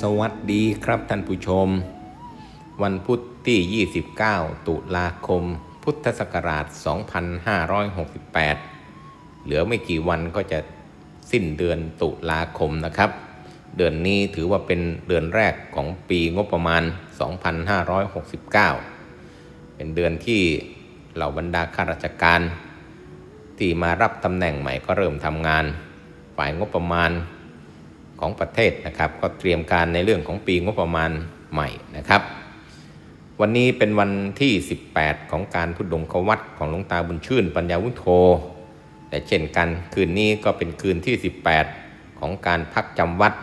สวัสดีครับท่านผู้ชม วันพุธที่ 29 ตุลาคม พุทธศักราช 2568 เหลือไม่กี่วันก็จะสิ้นเดือนตุลาคมนะครับ เดือนนี้ถือว่าเป็นเดือนแรกของปีงบประมาณ 2569 เป็นเดือนที่เหล่าบรรดาข้าราชการ ที่มารับตำแหน่งใหม่ก็เริ่มทำงาน ฝ่ายงบประมาณของประเทศนะครับ ก็เตรียมการในเรื่องของปีงบประมาณใหม่นะครับ วันนี้เป็นวันที่ 18 ของการทุดงควัตของหลวงตาบุญชื่น ปัญญาวุฒโธแต่เช่นกันคืนนี้ก็เป็นคืนที่ 18 ของการพักจำวัด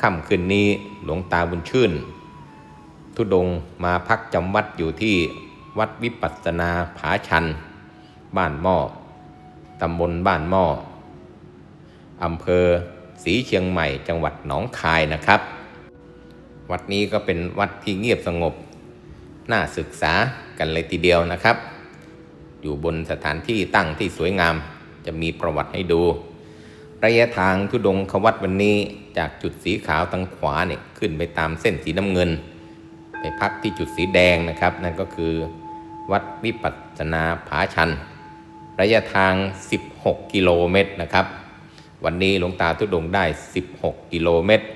ค่ำคืนนี้หลวงตาบุญชื่น ทุดงมาพักจำวัดอยู่ที่วัดวิปัสสนาผาชัน บ้านหม้อตำบลบ้านหม้อ อำเภอศรีเชียงใหม่ จังหวัดหนองคายนะครับ วัดนี้ก็เป็นวัดที่เงียบสงบ น่าศึกษากันเลยทีเดียวนะครับ อยู่บนสถานที่ตั้งที่สวยงาม จะมีประวัติให้ดู ระยะทางทุดงควัดวันนี้จากจุดสีขาวทางขวาเนี่ยขึ้นไปตามเส้นสีน้ำเงิน ไปพักที่จุดสีแดงนะครับ นั่นก็คือวัดวิปัสสนาผาชัน ระยะทาง 16 กิโลเมตรนะครับ วันนี้หลวงตาทุดงได้ 16 กิโลเมตร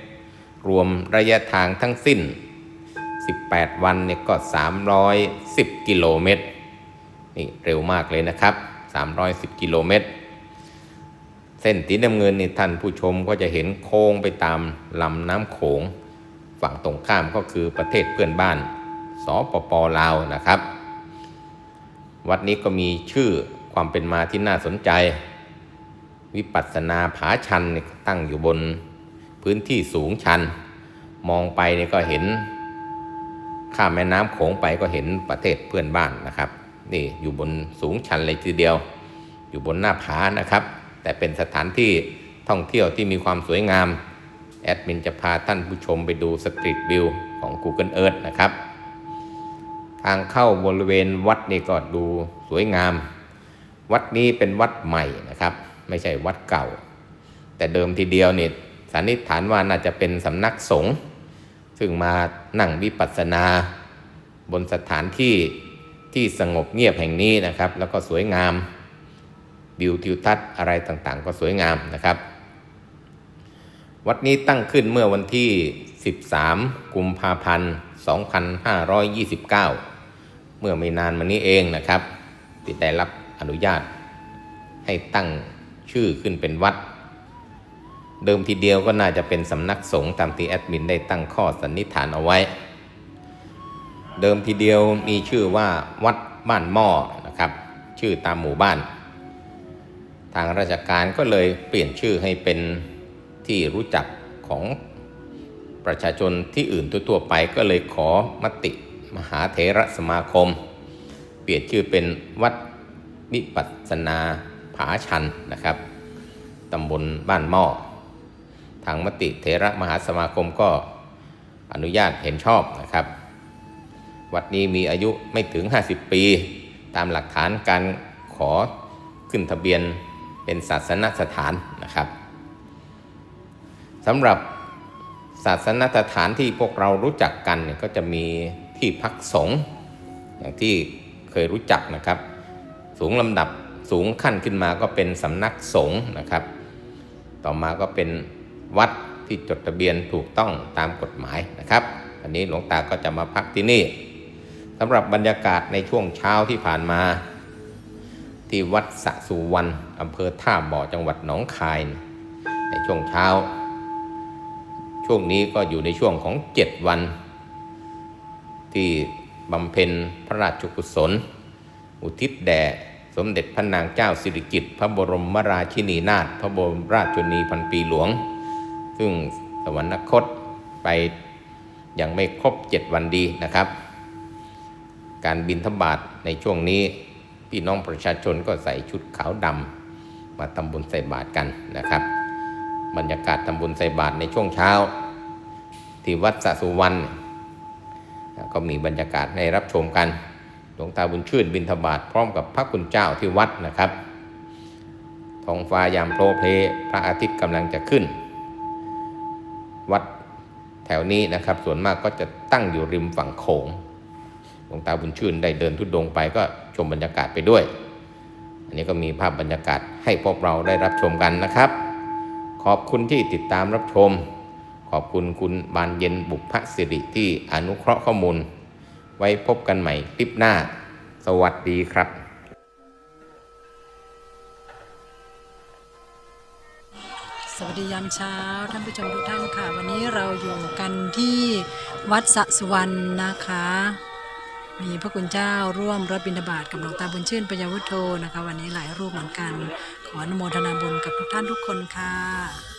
รวมระยะทางทั้งสิ้น 18 วันเนี่ยก็ 310 กิโลเมตร นี่เร็วมากเลยนะครับ 310 กิโลเมตร เส้นสีน้ำเงินนี่ท่านผู้ชมก็จะเห็นโค้งไปตามลำน้ำโขง ฝั่งตรงข้ามก็คือประเทศเพื่อนบ้านสปปลาวนะครับ วัดนี้ก็มีชื่อความเป็นมาที่น่าสนใจ วิปัสสนาผาชันเนี่ยตั้งอยู่บนพื้นที่สูงชัน มองไปเนี่ยก็เห็น ข้ามแม่น้ำโขงไปก็เห็นประเทศเพื่อนบ้านนะครับ นี่อยู่บนสูงชันเลยทีเดียว อยู่บนหน้าผานะครับ แต่เป็นสถานที่ท่องเที่ยวที่มีความสวยงาม แอดมินจะพาท่านผู้ชมไปดูสตรีทวิวของ Google Earth นะครับ ทางเข้าบริเวณวัดนี่ก็ดูสวยงาม วัดนี้เป็นวัดใหม่นะครับ ไม่ใช่วัดเก่า แต่เดิมทีเดียวเนี่สันนิษฐานว่าน่าจะเป็นสำนักสงฆ์ซึ่งมานั่งวิปัสสนา บนสถานที่ที่สงบเงียบแห่งนี้นะครับ แล้วก็สวยงามวิวทิวทัศน์อะไรต่างๆ ก็สวยงามนะครับ วัดนี้ตั้งขึ้นเมื่อวันที่ 13 กุมภาพันธ์ 2529 เมื่อไม่นานมานี้เองนะครับที่ได้รับอนุญาตให้ตั้ง ชื่อขึ้นเป็นวัด เดิมทีเดียวก็น่าจะเป็นสำนักสงฆ์ตามที่แอดมินได้ตั้งข้อสันนิษฐานเอาไว้ เดิมทีเดียวมีชื่อว่าวัดบ้านหม้อนะครับ ชื่อตามหมู่บ้าน ทางราชการก็เลยเปลี่ยนชื่อให้เป็นที่รู้จักของประชาชนที่อื่นทั่วๆไปก็เลยขอมติมหาเถระสมาคม เปลี่ยนชื่อเป็นวัดวิปัสสนา ผาชันนะครับตำบลบ้านหม้อทางมติเถระมหาสมาคมก็อนุญาตเห็นชอบนะครับ วัดนี้มีอายุไม่ถึง 50 ปี ตามหลักฐานการขอขึ้นทะเบียนเป็นศาสนสถานนะครับสำหรับศาสนสถานที่พวกเรารู้จักกันเนี่ยก็จะมีที่พักสงฆ์อย่างที่เคยรู้จักนะครับ สูงลำดับ สูงขั้นขึ้นมาก็เป็นสำนักสงฆ์นะครับ ต่อมาก็เป็นวัดที่จดทะเบียนถูกต้องตามกฎหมายนะครับ อันนี้หลวงตาก็จะมาพักที่นี่สำหรับบรรยากาศในช่วงเช้าที่ผ่านมา ที่วัดสะสุวรรณอำเภอท่าบ่อจังหวัดหนองคาย ในช่วงเช้า ช่วงนี้ก็อยู่ในช่วงของ7วัน ที่บำเพ็ญพระราชกุศล อุทิศแด่ สมเด็จพระนางเจ้าสิริกิติ์พระบรมราชินีนาถพระบรมราชชนีพันปีหลวง ซึ่งสวรรคตไปยังไม่ครบ7วันดีนะครับ การบินทบาทในช่วงนี้พี่น้องประชาชนก็ใส่ชุดขาวดำมาทำบุญใส่บาตรกันนะครับ บรรยากาศทำบุญใส่บาตรในช่วงเช้า ที่วัดสะสุวรรณก็มีบรรยากาศให้รับชมกัน หลวงตาบุญชื่นบินทบาทพร้อมกับพระคุณเจ้าที่วัดนะครับท้องฟ้ายามโพลเพลพระอาทิตย์กำลังจะขึ้น วัดแถวนี้นะครับ ส่วนมากก็จะตั้งอยู่ริมฝั่งโขงหลวงตาบุญชื่นได้เดินทุดดงไปก็ชมบรรยากาศไปด้วย อันนี้ก็มีภาพบรรยากาศให้พวกเราได้รับชมกันนะครับ ขอบคุณที่ติดตามรับชม ขอบคุณคุณบานเย็นบุพสิริที่อนุเคราะห์ข้อมูล ไว้พบกันใหม่คลิปหน้า สวัสดีครับสวัสดียามเช้าท่านผู้ชมทุกท่านค่ะ วันนี้เราอยู่กันที่วัดสะสุวรรณนะคะ มีพระคุณเจ้าร่วมรับบิณฑบาตกับหลวงตาบุญชื่นปัญญาวุฒโธนะคะ วันนี้หลายรูปเหมือนกัน ขออนุโมทนาบุญกับทุกท่านทุกคนค่ะ